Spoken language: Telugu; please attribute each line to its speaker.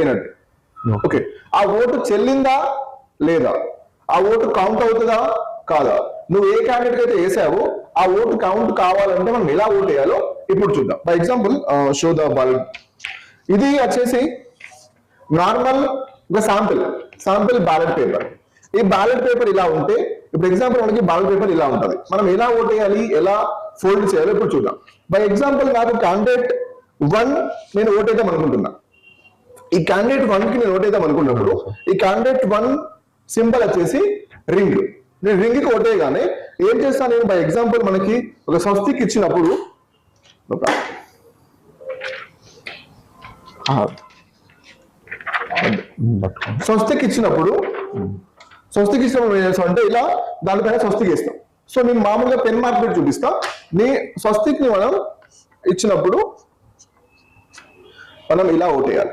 Speaker 1: అయినట్టు ఓకే ఆ ఓటు చెల్లిందా లేదా? ఆ ఓటు కౌంట్ అవుతుందా కాదా? నువ్వు ఏ క్యాండిడేట్ అయితే వేసావో ఆ ఓటు కౌంట్ కావాలంటే మనం ఎలా ఓటు వేయాలో ఇప్పుడు చూద్దాం. For example show the bulb ఇది వచ్చేసి నార్మల్ ఒక శాంపిల్ శాంపిల్ బ్యాలెట్ పేపర్ ఈ బ్యాలెట్ పేపర్ ఇలా ఉంటే ఇప్పుడు ఎగ్జాంపుల్ మనకి బ్యాలెట్ పేపర్ ఇలా ఉంటుంది. మనం ఎలా ఓట్ వేయాలి ఎలా ఫోల్డ్ చేయాలో ఇప్పుడు చూద్దాం. బై ఎగ్జాంపుల్ నాకు క్యాండిడేట్ వన్ నేను ఓట్ వేద్దాం అనుకుంటున్నా. ఈ క్యాండిడేట్ వన్కి నేను ఓట్ వేద్దాం అనుకున్నప్పుడు ఈ క్యాండిడేట్ వన్ సింబల్ వచ్చేసి రింగ్ నేను రింగ్కి ఓట్ ఏం చేస్తాను నేను? బై ఎగ్జాంపుల్ మనకి ఒక స్వస్తిక్ ఇచ్చినప్పుడు స్వస్తిక్ ఇచ్చినప్పుడు స్వస్తికి ఇచ్చినప్పుడు ఏం చేస్తాం అంటే ఇలా దానిపైన స్వస్తికి ఇస్తాం సో నేను మామూలుగా పెన్ మార్కెట్ చూపిస్తా. నీ స్వస్తిక్ని మనం ఇచ్చినప్పుడు మనం ఇలా ఓటేయాలి.